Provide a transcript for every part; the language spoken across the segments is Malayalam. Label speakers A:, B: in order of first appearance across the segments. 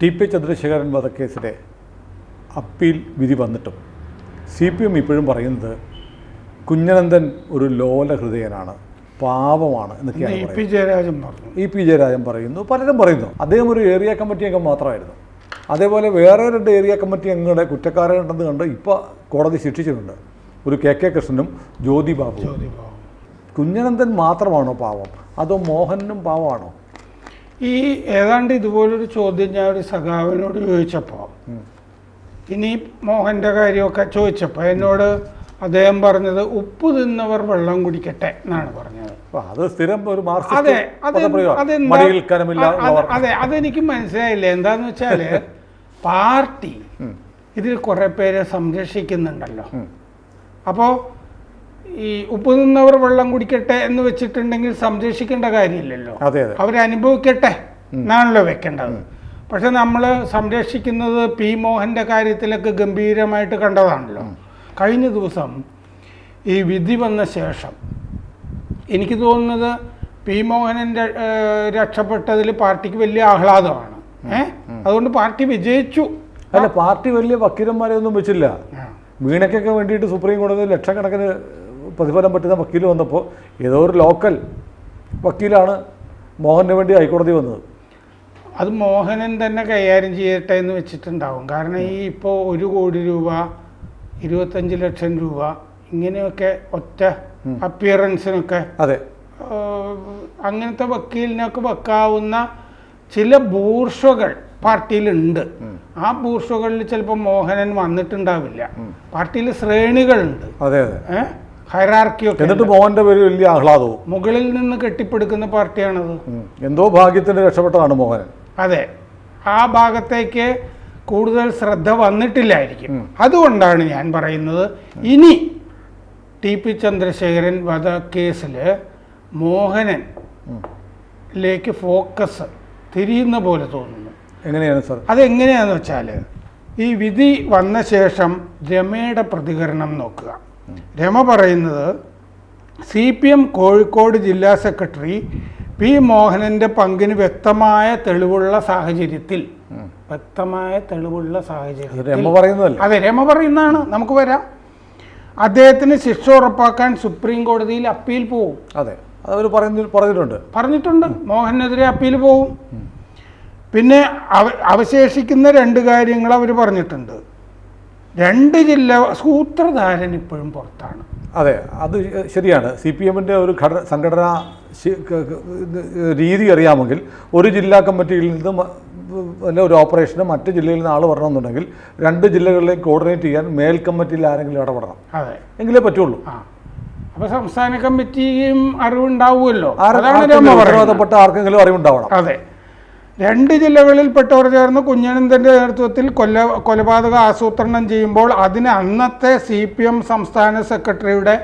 A: ടി പി ചന്ദ്രശേഖരൻ വധക്കേസിലെ അപ്പീൽ വിധി വന്നിട്ടും സി പി എം ഇപ്പോഴും പറയുന്നത് കുഞ്ഞനന്ദൻ ഒരു ലോല ഹൃദയനാണ് പാവമാണ് എന്നൊക്കെയാണ്
B: ഇ പി ജയരാജൻ പറഞ്ഞു.
A: ഇ പി ജയരാജൻ പറയുന്നു പലരും പറയുന്നു. അദ്ദേഹം ഒരു ഏരിയ കമ്മിറ്റി അംഗം മാത്രമായിരുന്നു. അതേപോലെ വേറെ രണ്ട് ഏരിയ കമ്മിറ്റി അംഗങ്ങളെ കുറ്റക്കാരുണ്ടെന്ന് കണ്ട് ഇപ്പോൾ കോടതി ശിക്ഷിച്ചിട്ടുണ്ട്. ഒരു കെ കെ കൃഷ്ണനും ജ്യോതി ബാബു കുഞ്ഞനന്ദൻ മാത്രമാണോ പാവം? അതോ മോഹനും പാവമാണോ?
B: ഈ ഏതാണ്ട് ഇതുപോലൊരു ചോദ്യം ഞാൻ ഒരു സഖാവിനോട് ചോദിച്ചപ്പോൾ ഇനി മോഹന്റെ കാര്യമൊക്കെ ചോദിച്ചപ്പോൾ എന്നോട് അദ്ദേഹം പറഞ്ഞത് ഉപ്പ് തിന്നവർ വെള്ളം കുടിക്കട്ടെ എന്നാണ് പറഞ്ഞത്.
A: അത് സ്ഥിരം ഒരു
B: അതെ അത് അതെനിക്ക് മനസ്സിലായില്ല. എന്താന്ന് വെച്ചാൽ പാർട്ടി ഇതിൽ കുറെ പേരെ സംരക്ഷിക്കുന്നുണ്ടല്ലോ. അപ്പോൾ ഈ ഉപ്പ് നിന്നവർ വെള്ളം കുടിക്കട്ടെ എന്ന് വെച്ചിട്ടുണ്ടെങ്കിൽ സംരക്ഷിക്കേണ്ട കാര്യമില്ലല്ലോ. അവരനുഭവിക്കട്ടെ എന്നാണല്ലോ വെക്കേണ്ടത്. പക്ഷെ നമ്മൾ സംരക്ഷിക്കുന്നത് പി മോഹന്റെ കാര്യത്തിലൊക്കെ ഗംഭീരമായിട്ട് കണ്ടതാണല്ലോ. കഴിഞ്ഞ ദിവസം ഈ വിധി വന്ന ശേഷം എനിക്ക് തോന്നുന്നത് പി മോഹനന്റെ രക്ഷപ്പെട്ടതിൽ പാർട്ടിക്ക് വലിയ ആഹ്ലാദമാണ്. ഏഹ് അതുകൊണ്ട് പാർട്ടി വിജയിച്ചു.
A: അല്ല പാർട്ടി വലിയ വക്കീലന്മാരെ ഒന്നും വെച്ചില്ല വീണക്കൊക്കെ വേണ്ടിയിട്ട് സുപ്രീം കോടതി ലക്ഷക്കണക്കിന് പ്രതിഫലം പറ്റുന്ന വക്കീൽ വന്നപ്പോൾ ഏതോ ഒരു ലോക്കൽ വക്കീലാണ് മോഹന് വേണ്ടി ഹൈക്കോടതി വന്നത്.
B: അത് മോഹനൻ തന്നെ കൈകാര്യം ചെയ്യട്ടെ എന്ന് വെച്ചിട്ടുണ്ടാവും. കാരണം ഈ ഇപ്പോൾ ഒരു കോടി രൂപ ഇരുപത്തഞ്ച് ലക്ഷം രൂപ ഇങ്ങനെയൊക്കെ ഒറ്റ അപ്പിയറൻസിനൊക്കെ
A: അതെ.
B: അങ്ങനത്തെ വക്കീലിനൊക്കെ വെക്കാവുന്ന ചില ബൂർഷകൾ പാർട്ടിയിലുണ്ട്. ആ ബൂർഷകളിൽ ചിലപ്പോൾ മോഹനൻ വന്നിട്ടുണ്ടാവില്ല. പാർട്ടിയിൽ ശ്രേണികളുണ്ട്.
A: അതെ അതെ.
B: ഏഹ് ഹൈറാർക്കിയൊക്കെ
A: എന്നിട്ട് മോഹന്റെ പേര് വലിയ ആഹ്ലാദവും.
B: മുകളിൽ നിന്ന് കെട്ടിപ്പടുക്കുന്ന പാർട്ടിയാണത്.
A: എന്തോ ഭാഗ്യത്തിന് രക്ഷപ്പെട്ടതാണ് മോഹൻ.
B: അതെ. ആ ഭാഗത്തേക്ക് കൂടുതൽ ശ്രദ്ധ വന്നിട്ടില്ലായിരിക്കും. അതുകൊണ്ടാണ് ഞാൻ പറയുന്നത് ഇനി ടി പി ചന്ദ്രശേഖരൻ വധക്കേസിൽ മോഹനനിലേക്ക് ഫോക്കസ് തിരിയുന്ന പോലെ തോന്നുന്നു.
A: എങ്ങനെയാണ് സാർ?
B: അതെങ്ങനെയാണെന്ന് വെച്ചാൽ ഈ വിധി വന്ന ശേഷം രമയുടെ പ്രതികരണം നോക്കുക. രമ പറയുന്നത് സി പി എം കോഴിക്കോട് ജില്ലാ സെക്രട്ടറി പി മോഹനന്റെ പങ്കിന് വ്യക്തമായ തെളിവുള്ള സാഹചര്യത്തിൽ. വ്യക്തമായ തെളിവുള്ള
A: സാഹചര്യം
B: അതെ രമ പറയുന്നതാണ്. നമുക്ക് വരാം. അദ്ദേഹത്തിന് ശിക്ഷ ഉറപ്പാക്കാൻ സുപ്രീം കോടതിയിൽ അപ്പീൽ പോവും.
A: അതെ അവർ പറഞ്ഞിട്ടുണ്ട്.
B: പറഞ്ഞിട്ടുണ്ട്. മോഹനെതിരെ അപ്പീൽ പോവും. പിന്നെ അവശേഷിക്കുന്ന രണ്ട് കാര്യങ്ങൾ അവർ പറഞ്ഞിട്ടുണ്ട്. രണ്ട് ജില്ല സൂത്രധാരൻ ഇപ്പോഴും പുറത്താണ്.
A: അതെ അത് ശരിയാണ്. സി പി എമ്മിന്റെ ഒരു ഘടന സംഘടനാ രീതി അറിയാമെങ്കിൽ ഒരു ജില്ലാ കമ്മിറ്റിയിൽ നിന്ന് അല്ല വല്ല ഒരു ഓപ്പറേഷന് മറ്റ് ജില്ലയിൽ നിന്ന് ആൾ വരണമെന്നുണ്ടെങ്കിൽ രണ്ട് ജില്ലകളിലേക്ക് കോർഡിനേറ്റ് ചെയ്യാൻ മേൽ കമ്മിറ്റിയിൽ ആരെങ്കിലും ഇടപെടണം.
B: അതെ.
A: എങ്കിലേ പറ്റുള്ളൂ.
B: അപ്പൊ സംസ്ഥാന കമ്മിറ്റിയും അറിവുണ്ടാവുമല്ലോ.
A: ആർക്കെങ്കിലും അറിവുണ്ടാവണം.
B: അതെ. രണ്ട് ജില്ലകളിൽപ്പെട്ടവർ ചേർന്ന് കുഞ്ഞനന്തന്റെ നേതൃത്വത്തിൽ കൊല കൊലപാതക ആസൂത്രണം ചെയ്യുമ്പോൾ അതിന് അന്നത്തെ സി പി എം സംസ്ഥാന സെക്രട്ടറിയുടെ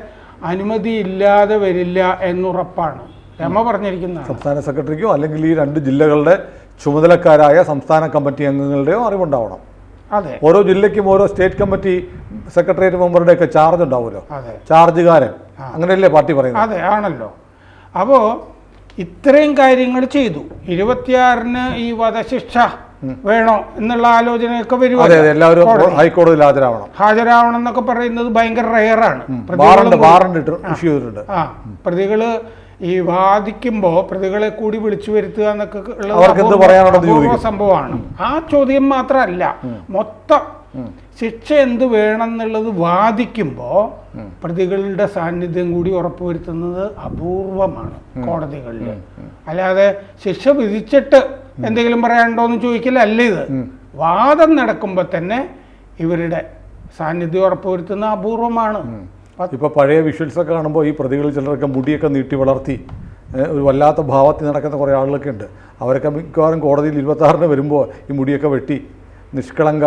B: അനുമതി ഇല്ലാതെ വരില്ല എന്നുറപ്പാണ്. രമ പറഞ്ഞിരിക്കുന്ന
A: സംസ്ഥാന സെക്രട്ടറിക്കോ അല്ലെങ്കിൽ ഈ രണ്ട് ജില്ലകളുടെ ചുമതലക്കാരായ സംസ്ഥാന കമ്മിറ്റി അംഗങ്ങളുടെയോ അറിവുണ്ടാവണം.
B: അതെ.
A: ഓരോ ജില്ലയ്ക്കും ഓരോ സ്റ്റേറ്റ് കമ്മിറ്റി സെക്രട്ടേറിയറ്റ് മെമ്പറുടെ ഒക്കെ ചാർജ് ഉണ്ടാവുമല്ലോ.
B: അതെ.
A: ചാർജുകാരൻ. അങ്ങനെയല്ലേ പാർട്ടി പറയുന്നത്?
B: അതെ ആണല്ലോ. അപ്പോൾ ഇത്രയും കാര്യങ്ങൾ ചെയ്തു. ഇരുപത്തിയാറിന് ഈ വധശിക്ഷ വേണോ എന്നുള്ള ആലോചനയൊക്കെ
A: വരും എല്ലാവരും
B: കോടതി.
A: ഹൈക്കോടതിയിൽ ഹാജരാവണം.
B: ഹാജരാവണം എന്നൊക്കെ പറയുന്നത് ഭയങ്കര റയറാണ്. ആ. പ്രതികൾ ഈ വാദിക്കുമ്പോ പ്രതികളെ കൂടി വിളിച്ചു വരുത്തുക എന്നൊക്കെ സംഭവമാണ്. ആ ചോദ്യം മാത്രമല്ല മൊത്തം ശിക്ഷ എന്ത് വേണം എന്നുള്ളത് വാദിക്കുമ്പോൾ പ്രതികളുടെ സാന്നിധ്യം കൂടി ഉറപ്പുവരുത്തുന്നത് അപൂർവമാണ് കോടതികളിൽ അല്ലാതെ ശിക്ഷ വിധിച്ചിട്ട് എന്തെങ്കിലും പറയാനുണ്ടോ എന്ന് അല്ല ഇത്? വാദം നടക്കുമ്പോൾ തന്നെ ഇവരുടെ സാന്നിധ്യം ഉറപ്പുവരുത്തുന്നത് അപൂർവമാണ്.
A: ഇപ്പൊ പഴയ വിഷ്വൽസ് ഒക്കെ കാണുമ്പോൾ ഈ പ്രതികൾ ചിലരൊക്കെ മുടിയൊക്കെ നീട്ടി വളർത്തി ഒരു വല്ലാത്ത ഭാവത്തിൽ നടക്കുന്ന കുറേ ആളുകളൊക്കെ ഉണ്ട്. അവരൊക്കെ മിക്കവാറും കോടതിയിൽ ഇരുപത്താറിന് വരുമ്പോൾ ഈ മുടിയൊക്കെ വെട്ടി നിഷ്കളങ്ക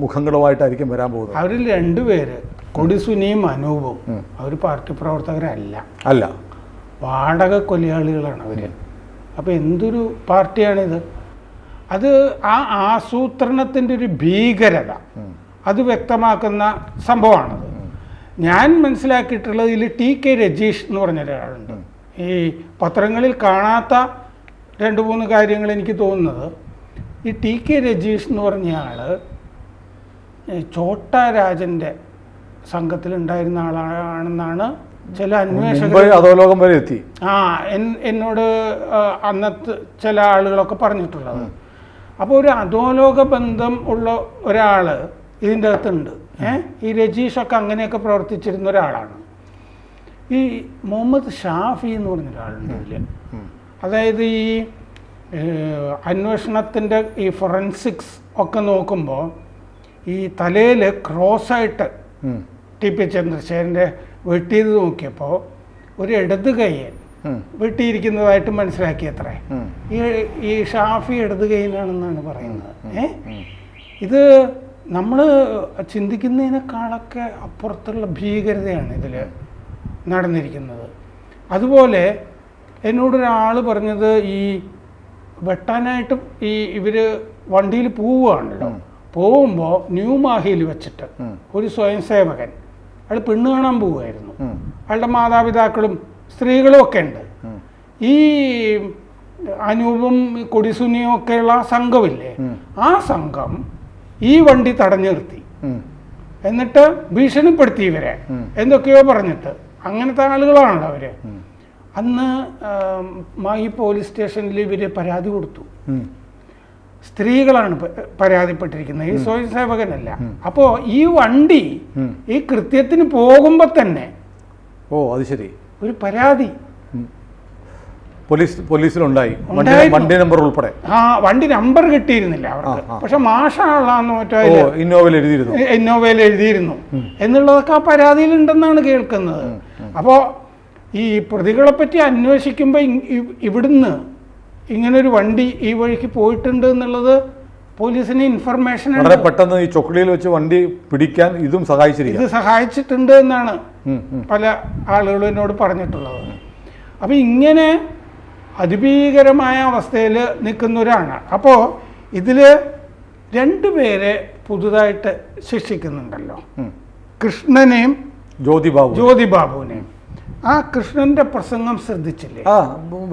A: മുഖങ്ങളുമായിട്ടായിരിക്കും വരാൻ പോകുന്നത്.
B: അവരിൽ രണ്ടുപേര് കൊടിസുനിയും അനൂപും. അവർ പാർട്ടി പ്രവർത്തകരല്ല.
A: അല്ല.
B: വാടക കൊലയാളികളാണ് അവർ അപ്പൊ എന്തൊരു പാർട്ടിയാണിത്? അത് ആ ആസൂത്രണത്തിന്റെ ഒരു ഭീകരത. അത് വ്യക്തമാക്കുന്ന സംഭവമാണത്. ഞാൻ മനസ്സിലാക്കിയിട്ടുള്ളത് ഇതിൽ ടി കെ രജീഷ് എന്ന് പറഞ്ഞ ഒരാളുണ്ട് ഈ പത്രങ്ങളിൽ കാണാത്ത രണ്ട് മൂന്ന് കാര്യങ്ങൾ എനിക്ക് തോന്നുന്നത് ഈ ടി കെ രജീഷ് എന്ന് പറഞ്ഞ ആൾ ചോട്ട സംഘത്തിൽ സംഘത്തിലുണ്ടായിരുന്ന ആളാണെന്നാണ് ചില അന്വേഷകർ
A: അധോലോകം വരെ എത്തി.
B: ആ എന്നോട് അന്നത്തെ ചില ആളുകളൊക്കെ പറഞ്ഞിട്ടുള്ളത്. അപ്പോൾ ഒരു അധോലോക ബന്ധം ഉള്ള ഒരാൾ ഇതിന്റെ അകത്തുണ്ട്. ഏഹ് ഈ രജീഷൊക്കെ അങ്ങനെയൊക്കെ പ്രവർത്തിച്ചിരുന്ന ഒരാളാണ്. ഈ മുഹമ്മദ് ഷാഫി എന്ന് പറഞ്ഞ അതായത് ഈ അന്വേഷണത്തിന്റെ ഈ ഫൊറൻസിക്സ് ഒക്കെ നോക്കുമ്പോൾ ഈ തലയിൽ ക്രോസായിട്ട്
A: ആയിട്ട്
B: ടി പി ചന്ദ്രശേഖരന്റെ വെട്ടിയത് നോക്കിയപ്പോൾ ഒരു ഇടത് കൈയ്യൻ വെട്ടിയിരിക്കുന്നതായിട്ട് മനസ്സിലാക്കിയത്രേ. ഈ ഈ ഷാഫി ഇടത് കൈയിലാണെന്നാണ് പറയുന്നത്. ഏ? ഇത് നമ്മൾ ചിന്തിക്കുന്നതിനേക്കാളൊക്കെ അപ്പുറത്തുള്ള ഭീകരതയാണ് ഇതിൽ നടന്നിരിക്കുന്നത്. അതുപോലെ എന്നോടൊരാൾ പറഞ്ഞത് ഈ വെട്ടാനായിട്ട് ഈ ഇവർ വണ്ടിയിൽ പോവുകയാണല്ലോ പോകുമ്പോൾ ന്യൂ മാഹിയിൽ വെച്ചിട്ട് ഒരു സ്വയം സേവകൻ അയാൾ പെണ്ണ് കാണാൻ പോവുമായിരുന്നു അയാളുടെ മാതാപിതാക്കളും സ്ത്രീകളും ഒക്കെ ഉണ്ട്. ഈ അനൂപും കൊടിസുനിയും ഒക്കെയുള്ള ആ സംഘമില്ലേ? ആ സംഘം ഈ വണ്ടി തടഞ്ഞു നിർത്തി. എന്നിട്ട് ഭീഷണിപ്പെടുത്തി ഇവരെ. എന്തൊക്കെയോ പറഞ്ഞിട്ട്. അങ്ങനത്തെ ആളുകളാണല്ലോ
A: അവർ.
B: അന്ന് മാഹി പോലീസ് സ്റ്റേഷനിൽ ഇവർ പരാതി കൊടുത്തു. സ്ത്രീകളാണ് പരാതിപ്പെട്ടിരിക്കുന്നത്. ഈ സ്വയം സേവകനല്ല അപ്പോ ഈ വണ്ടി ഈ കൃത്യത്തിന് പോകുമ്പോ തന്നെ
A: ഓ അത് ശരി.
B: ഒരു പരാതി
A: പോലീസ് പോലീസിലുണ്ടായി. വണ്ടി. നമ്പർ ഉൾപ്പെടെ.
B: ആ വണ്ടി നമ്പർ കിട്ടിയിരുന്നില്ല അവർക്ക്. പക്ഷെ മാഷാണെന്ന് മറ്റോ
A: ഇന്നോവയിൽ എഴുതിയിരുന്നു.
B: ഇന്നോവയിൽ എഴുതിയിരുന്നു. എന്നുള്ളതൊക്കെ ആ പരാതിയിൽ ഉണ്ടെന്നാണ് കേൾക്കുന്നത് അപ്പോൾ ഈ പ്രതികളെപ്പറ്റി അന്വേഷിക്കുമ്പോൾ ഇവിടുന്ന് ഇങ്ങനൊരു വണ്ടി ഈ വഴിക്ക് പോയിട്ടുണ്ട് എന്നുള്ളത് പോലീസിന് ഇൻഫർമേഷൻ
A: വളരെ പെട്ടെന്ന് ഈ ചൊക്ലിയിൽ വെച്ച് വണ്ടി പിടിക്കാൻ ഇതും
B: സഹായിച്ചിരിക്കും
A: ഇത്
B: സഹായിച്ചിട്ടുണ്ട് എന്നാണ്. പല ആളുകളും എന്നോട് പറഞ്ഞിട്ടുള്ളത്. അപ്പോൾ ഇങ്ങനെ അതിഭീകരമായ അവസ്ഥയിൽ നിൽക്കുന്ന നിൽക്കുന്നവരാണ് അപ്പോൾ ഇതിൽ രണ്ടുപേരെ പുതുതായിട്ട് ശിക്ഷിക്കുന്നുണ്ടല്ലോ. കൃഷ്ണനെയും
A: ജ്യോതി ബാബു
B: ജ്യോതി ബാബുവിനെയും ആ കൃഷ്ണന്റെ പ്രസംഗം ശ്രദ്ധിച്ചില്ലേ?
A: ആ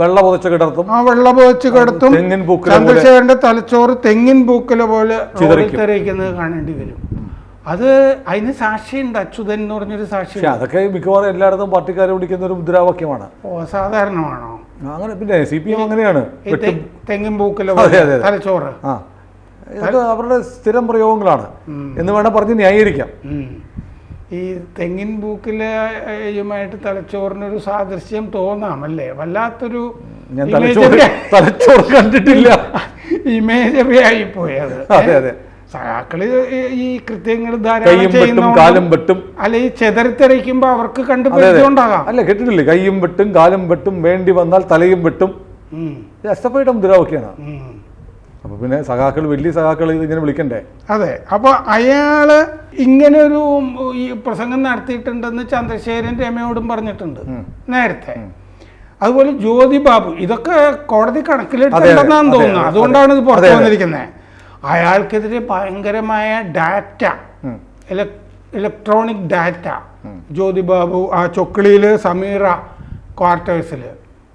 A: വെള്ള പുതച്ച് കിടത്തും.
B: ആ വെള്ള പുതച്ച് കിടത്തും.
A: തെങ്ങിൻ പൂക്കല
B: ചന്ദ്രശേഖരന്റെ തലച്ചോറ് തെങ്ങിൻ പൂക്കല പോലെ. തെറിയിക്കുന്നത് കാണേണ്ടി വരും. അത് അതിന് സാക്ഷിയുണ്ട് അച്യുതൻ എന്ന് പറഞ്ഞൊരു സാക്ഷി
A: അതൊക്കെ മിക്കവാറും എല്ലായിടത്തും പാർട്ടിക്കാരെ വിളിക്കുന്ന ഒരു മുദ്രാവാക്യമാണ്.
B: ഓ സാധാരണമാണോ?
A: അങ്ങനെ പിന്നെ സി പി എം അങ്ങനെയാണ്.
B: തെങ്ങിൻ പൂക്കല. തലച്ചോറ്.
A: അവരുടെ സ്ഥിരം പ്രയോഗങ്ങളാണ്. എന്ന് വേണം പറഞ്ഞ് ന്യായീകരിക്കാം.
B: ഈ തെങ്ങിൻ പൂക്കിലുമായിട്ട് തലച്ചോറിനൊരു സാദൃശ്യം തോന്നാം അല്ലേ വല്ലാത്തൊരു
A: തലച്ചോറ് കണ്ടിട്ടില്ല.
B: ഇമേജറി ആയി പോയത്
A: അതെ അതെ.
B: സഹാക്കൾ ഈ- കൃത്യങ്ങൾ
A: കാലും വെട്ടും.
B: അല്ല ഈ ചെതറിത്തെറിക്കുമ്പോ അവർക്ക് കണ്ടുപിടിച്ചുകൊണ്ടാകാം
A: അല്ല കേട്ടിട്ടില്ലേ? കൈയും വെട്ടും കാലും വെട്ടും വേണ്ടി വന്നാൽ തലയും വെട്ടും.
B: അസ്തപ്പയുടെ
A: ഇത് എസ് എഫ് ഐയുടെ മുദ്രാവാക്യമാണ്
B: ഉം.
A: അപ്പൊ പിന്നെ സഖാക്കൾ വലിയ സഖാക്കൾ ഇതിങ്ങനെ വിളിക്കണ്ടേ?
B: അതെ. അപ്പൊ അയാൾ ഇങ്ങനെ ഒരു ഈ പ്രസംഗം നടത്തിയിട്ടുണ്ടെന്ന് ചന്ദ്രശേഖരൻ രമയോടും പറഞ്ഞിട്ടുണ്ട് നേരത്തെ. അതുപോലെ ജ്യോതി ബാബു ഇതൊക്കെ കോടതി കണക്കിലെടുത്തിട്ടുണ്ടെന്നാണ് തോന്നുന്നത്. അതുകൊണ്ടാണ് ഇത് പുറത്തു. വന്നിരിക്കുന്നത്. അയാൾക്കെതിരെ ഭയങ്കരമായ data. Electronic data Jyothi Babu ആ ചൊക്കിളിയിൽ സമീറ ക്വാർട്ടേഴ്സിൽ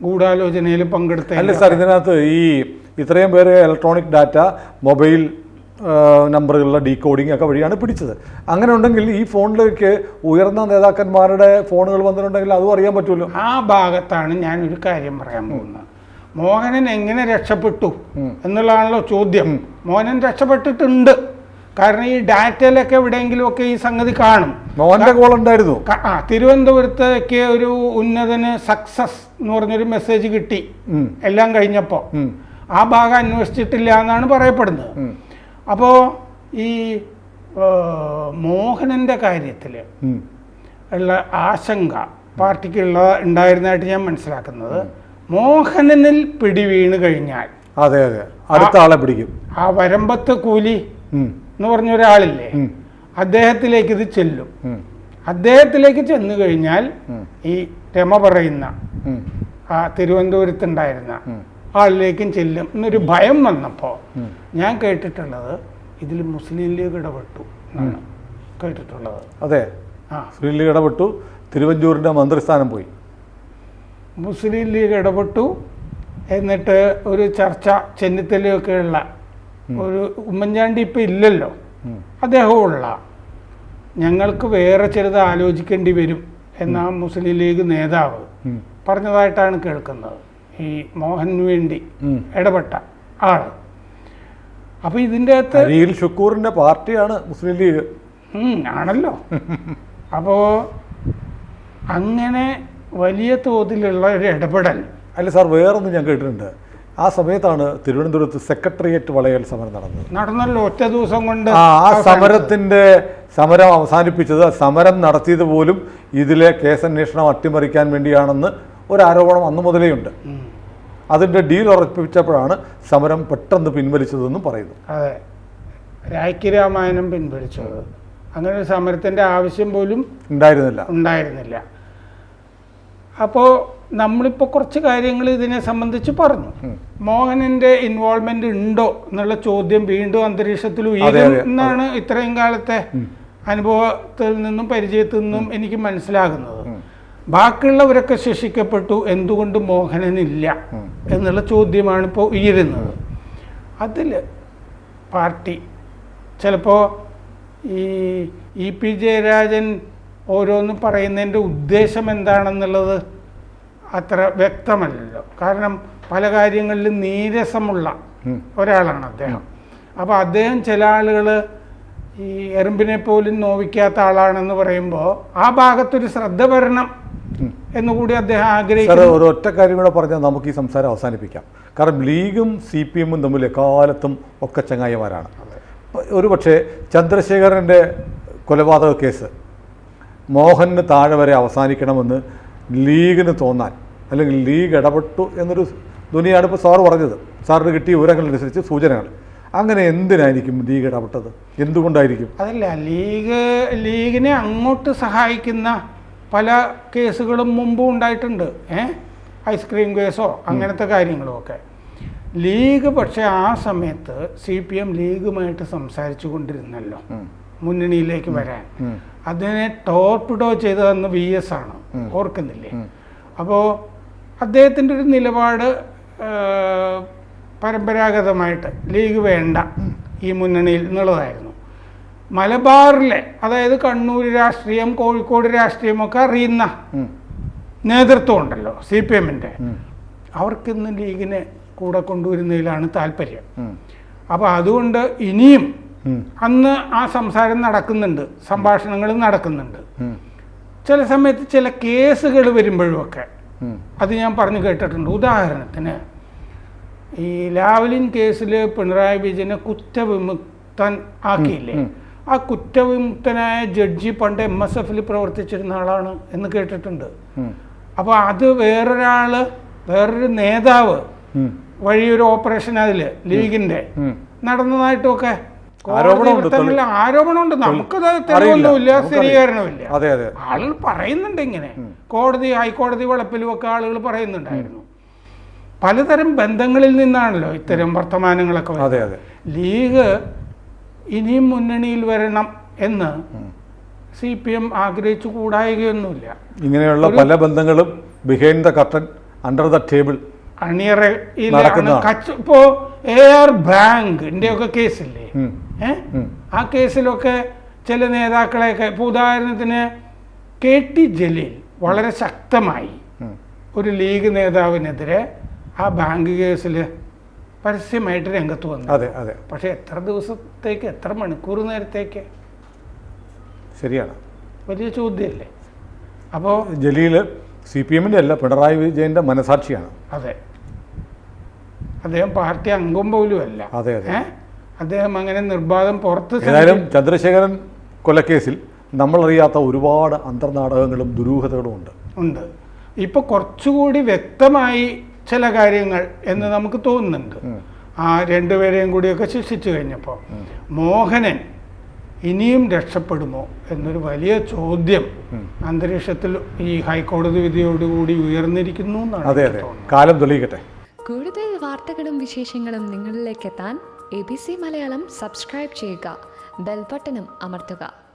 B: ഗൂഢാലോചനയിൽ പങ്കെടുത്ത
A: അല്ല സാർ ഇതിനകത്ത് ഈ ഇത്രയും പേര് ഇലക്ട്രോണിക് ഡാറ്റ മൊബൈൽ നമ്പറുകളുള്ള ഡീ ഡീകോഡിംഗ് ഒക്കെ വഴിയാണ് പിടിച്ചത്. അങ്ങനെ ഉണ്ടെങ്കിൽ ഈ ഫോണിലേക്ക് ഉയർന്ന നേതാക്കന്മാരുടെ ഫോണുകൾ വന്നിട്ടുണ്ടെങ്കിൽ അതും അറിയാൻ പറ്റുമല്ലോ.
B: ആ ഭാഗത്താണ് ഞാൻ ഒരു കാര്യം പറയാൻ പോകുന്നത്. മോഹനൻ എങ്ങനെ രക്ഷപ്പെട്ടു എന്നുള്ളതാണല്ലോ ചോദ്യം. മോഹനൻ രക്ഷപ്പെട്ടിട്ടുണ്ട്. കാരണം ഈ ഡാറ്റയിലൊക്കെ എവിടെയെങ്കിലുമൊക്കെ ഈ സംഗതി കാണും.
A: മോഹന്റെ കോൾ ഉണ്ടായിരുന്നു.
B: ആ തിരുവനന്തപുരത്തേക്ക് ഒരു ഉന്നതന് സക്സസ് എന്ന് പറഞ്ഞൊരു മെസ്സേജ് കിട്ടി. എല്ലാം കഴിഞ്ഞപ്പോൾ. ആ ഭാഗം അന്വേഷിച്ചിട്ടില്ല എന്നാണ് പറയപ്പെടുന്നത്.
A: അപ്പോ
B: അപ്പോൾ ഈ മോഹനന്റെ കാര്യത്തിൽ ഉള്ള ആശങ്ക പാർട്ടിക്കുള്ള ഉണ്ടായിരുന്നതായിട്ട് ഞാൻ മനസ്സിലാക്കുന്നത്. മോഹനനിൽ പിടിവീണ് കഴിഞ്ഞാൽ
A: അതെ അതെ. അടുത്ത ആളെ പിടിക്കും.
B: ആ വരമ്പത്ത് കൂലി. എന്ന് പറഞ്ഞ ഒരാളില്ലേ. അദ്ദേഹത്തിലേക്ക് ഇത് ചെല്ലും. അദ്ദേഹത്തിലേക്ക് ചെന്നു കഴിഞ്ഞാൽ ഈ രമ പറയുന്ന. ആ തിരുവനന്തപുരത്തുണ്ടായിരുന്ന. ആളിലേക്കും ചെല്ലും എന്നൊരു ഭയം വന്നപ്പോൾ ഞാൻ കേട്ടിട്ടുള്ളത് ഇതിൽ മുസ്ലിം ലീഗ് ഇടപെട്ടു എന്നാണ് കേട്ടിട്ടുള്ളത്.
A: അതെ.
B: ആ.
A: മുസ്ലിം ലീഗ് ഇടപെട്ടു തിരുവഞ്ചൂരിന്റെ മന്ത്രിസ്ഥാനം പോയി.
B: മുസ്ലിം ലീഗ് ഇടപെട്ടു എന്നിട്ട് ഒരു ചർച്ച ചെന്നിത്തലയൊക്കെയുള്ള ഒരു ഉമ്മൻചാണ്ടി ഇപ്പം ഇല്ലല്ലോ. അദ്ദേഹമുള്ള ഞങ്ങൾക്ക് വേറെ ചിലത് ആലോചിക്കേണ്ടി വരും എന്ന മുസ്ലിം ലീഗ് നേതാവ് പറഞ്ഞതായിട്ടാണ് കേൾക്കുന്നത്. ഈ മോഹന് വേണ്ടി. ഇടപെട്ട ആൾ. അപ്പൊ ഇതിന്റെ അകത്ത്
A: അരിയിൽ ഷുക്കൂറിന്റെ പാർട്ടിയാണ് മുസ്ലിം ലീഗ്.
B: ആണല്ലോ. അപ്പോ അങ്ങനെ വലിയ തോതിലുള്ള ഒരു ഇടപെടൽ.
A: അല്ല സാർ വേറൊന്നും ഞാൻ കേട്ടിട്ടുണ്ട്. ആ സമയത്താണ് തിരുവനന്തപുരത്ത് സെക്രട്ടേറിയറ്റ് വളയൽ സമരം നടന്നത്.
B: നടന്നല്ലോ ഒറ്റ ദിവസം കൊണ്ട്
A: ആ ആ സമരത്തിന്റെ സമരം അവസാനിപ്പിച്ചത് സമരം നടത്തിയത് പോലും ഇതിലെ കേസന്വേഷണം അട്ടിമറിക്കാൻ വേണ്ടിയാണെന്ന് ഒരു ആരോപണം അന്ന് മുതലേ ഉണ്ട്.
B: ഉം.
A: അതിന്റെ ഡീൽ ഉറപ്പിച്ചപ്പോഴാണ് സമരം പെട്ടെന്ന് പിൻവലിച്ചതെന്നും പറയുന്നു.
B: അതെ. രായ്ക്ക് രാമായണം പിൻവലിച്ചത്. അങ്ങനെ ഒരു സമരത്തിന്റെ ആവശ്യം പോലും
A: ഉണ്ടായിരുന്നില്ല.
B: ഉണ്ടായിരുന്നില്ല. അപ്പോൾ നമ്മളിപ്പോൾ കുറച്ച് കാര്യങ്ങൾ ഇതിനെ സംബന്ധിച്ച് പറഞ്ഞു. മോഹനന്റെ ഇൻവോൾവ്മെന്റ് ഉണ്ടോ എന്നുള്ള ചോദ്യം വീണ്ടും അന്തരീക്ഷത്തിൽ ഉയരുന്നാണ് ഇത്രയും കാലത്തെ അനുഭവത്തിൽ നിന്നും പരിചയത്തിൽ നിന്നും എനിക്ക് മനസ്സിലാകുന്നത്. ബാക്കിയുള്ളവരൊക്കെ ശിക്ഷിക്കപ്പെട്ടു. എന്തുകൊണ്ട് മോഹനനില്ല? എന്നുള്ള ചോദ്യമാണ് ഇപ്പോൾ ഉയരുന്നത്. അതിൽ പാർട്ടി ചിലപ്പോൾ ഈ ഇ പി ജയരാജൻ ഓരോന്ന് പറയുന്നതിന്റെ ഉദ്ദേശം എന്താണെന്നുള്ളത് അത്ര വ്യക്തമല്ലല്ലോ. കാരണം പല കാര്യങ്ങളിലും നീരസമുള്ള ഒരാളാണ് അദ്ദേഹം. അപ്പോൾ അദ്ദേഹം ചില ആളുകൾ ഈ എറുമ്പിനെ പോലും നോവിക്കാത്ത ആളാണെന്ന് പറയുമ്പോൾ ആ ഭാഗത്തൊരു ശ്രദ്ധ വരണം. എന്നുകൂടി അദ്ദേഹം ആഗ്രഹിക്കുന്നത്
A: ഒരു ഒറ്റ കാര്യം കൂടെ പറഞ്ഞാൽ നമുക്ക് ഈ സംസാരം അവസാനിപ്പിക്കാം. കാരണം ലീഗും സി പി എമ്മും തമ്മിൽ എക്കാലത്തും ഒക്കെ ചങ്ങായിമാരാണ്. ഒരു പക്ഷേ ചന്ദ്രശേഖരന്റെ കൊലപാതക കേസ് മോഹന് താഴെ വരെ അവസാനിക്കണമെന്ന് ലീഗിന് തോന്നാൻ അല്ലെങ്കിൽ ലീഗ് ഇടപെട്ടു എന്നൊരു ധ്വനിയാണ് ഇപ്പോൾ സാറ് പറഞ്ഞത്. സാറിന് കിട്ടിയ വിവരങ്ങളനുസരിച്ച് സൂചനകൾ. അങ്ങനെ എന്തിനായിരിക്കും ലീഗ് ഇടപെട്ടത്? എന്തുകൊണ്ടായിരിക്കും?
B: അതല്ല ലീഗ് ലീഗിനെ അങ്ങോട്ട് സഹായിക്കുന്ന പല കേസുകളും മുമ്പും ഉണ്ടായിട്ടുണ്ട്. ഏ? ഐസ്ക്രീം കേസോ അങ്ങനത്തെ കാര്യങ്ങളോ ഒക്കെ ലീഗ് പക്ഷേ ആ സമയത്ത് സി പി എം ലീഗുമായിട്ട് സംസാരിച്ചു കൊണ്ടിരുന്നല്ലോ മുന്നണിയിലേക്ക് വരാൻ. അതിനെ ടോർപ്പിഡോ ചെയ്തതെന്ന് വി എസ് ആണ്. ഓർക്കുന്നില്ലേ? അപ്പോൾ അദ്ദേഹത്തിന്റെ ഒരു നിലപാട് പരമ്പരാഗതമായിട്ട് ലീഗ് വേണ്ട ഈ മുന്നണിയിൽ എന്നുള്ളതായിരുന്നു. മലബാറിലെ അതായത് കണ്ണൂർ രാഷ്ട്രീയം കോഴിക്കോട് രാഷ്ട്രീയമൊക്കെ അറിയുന്ന നേതൃത്വം ഉണ്ടല്ലോ സി പി എമ്മിന്റെ. അവർക്കിന്ന് ലീഗിനെ കൂടെ കൊണ്ടുവരുന്നതിലാണ് താല്പര്യം. അപ്പോൾ അതുകൊണ്ട് ഇനിയും അന്ന് ആ സംസാരം നടക്കുന്നുണ്ട് സംഭാഷണങ്ങൾ നടക്കുന്നുണ്ട്. ചില സമയത്ത് ചില കേസുകൾ വരുമ്പോഴുമൊക്കെ അത് ഞാൻ പറഞ്ഞു കേട്ടിട്ടുണ്ട്. ഉദാഹരണത്തിന് ഈ ലാവലിൻ കേസിൽ പിണറായി വിജയനെ കുറ്റവിമുക്തൻ ആക്കിയില്ലേ? ആ കുറ്റവിമുക്തനായ ജഡ്ജി പണ്ട് എം എസ് എഫിൽ പ്രവർത്തിച്ചിരുന്ന ആളാണ് എന്ന് കേട്ടിട്ടുണ്ട്. അപ്പോൾ അത് വേറൊരാൾ വേറൊരു നേതാവ് വഴിയൊരു ഓപ്പറേഷൻ അതിൽ ലീഗിന്റെ. നടന്നതായിട്ടൊക്കെ
A: ആരോപണമുണ്ട്,
B: നമുക്കത്. തെളിവൊന്നുമില്ല സ്ഥിരീകരണമില്ല ആളുകൾ പറയുന്നുണ്ട് ഇങ്ങനെ. കോടതി ഹൈക്കോടതി വളപ്പിലും ഒക്കെ ആളുകൾ പറയുന്നുണ്ടായിരുന്നു. പലതരം ബന്ധങ്ങളിൽ നിന്നാണല്ലോ ഇത്തരം വർത്തമാനങ്ങളൊക്കെ ലീഗ് ഇനിയും മുന്നണിയിൽ വരണം എന്ന് സി പി എം ആഗ്രഹിച്ചു കൂടായികയൊന്നുമില്ല.
A: ഇങ്ങനെയുള്ള പല ബന്ധങ്ങളും behind the curtain under the table
B: അണിയറയിലാണ്. കച്ച് ഇപ്പോ എ ആർ ബാങ്കിന്റെ ഒക്കെ കേസില്ലേ? ആ കേസിലൊക്കെ ചില നേതാക്കളെയൊക്കെ ഇപ്പൊ ഉദാഹരണത്തിന് കെ ടി ജലീൽ വളരെ ശക്തമായി ഒരു ലീഗ് നേതാവിനെതിരെ ആ ബാങ്ക് കേസിൽ പരസ്യമായിട്ട് രംഗത്ത് വന്നു.
A: അതെ അതെ.
B: പക്ഷെ എത്ര ദിവസത്തേക്ക് എത്ര മണിക്കൂർ നേരത്തേക്ക്?
A: ശരിയാണ്.
B: വലിയ ചോദ്യമല്ലേ അപ്പോൾ
A: ജലീൽ സി പി എമ്മിന്റെ അല്ല പിണറായി വിജയന്റെ മനസാക്ഷിയാണ്.
B: അതെ. അദ്ദേഹം പാർട്ടി അംഗം പോലും അല്ല.
A: അതെ അതെ.
B: അദ്ദേഹം അങ്ങനെ നിർബാധം പുറത്ത്
A: ഏതായാലും ചന്ദ്രശേഖരൻ കൊലക്കേസിൽ നമ്മളറിയാത്ത ഒരുപാട് അന്തർനാടകങ്ങളും ദുരൂഹതകളും ഉണ്ട്.
B: ഉണ്ട്. ഇപ്പോൾ കുറച്ചുകൂടി വ്യക്തമായി ചില കാര്യങ്ങൾ എന്ന് നമുക്ക് തോന്നുന്നുണ്ട്. ആ രണ്ടുപേരെയും കൂടിയൊക്കെ ശിക്ഷിച്ചു കഴിഞ്ഞപ്പോൾ മോഹനൻ ഇനിയും രക്ഷപ്പെടുമോ എന്നൊരു വലിയ ചോദ്യം അന്തരീക്ഷത്തിൽ ഈ ഹൈക്കോടതി വിധിയോടുകൂടി ഉയർന്നിരിക്കുന്നു എന്നാണ്
A: അതെ അതെ. കാലം തെളിയിക്കട്ടെ.
C: കൂടുതൽ വാർത്തകളും വിശേഷങ്ങളും നിങ്ങളിലേക്ക് എത്താൻ A B C Malayalam subscribe ചെയ്യുക. ബെൽബട്ടനും അമർത്തുക.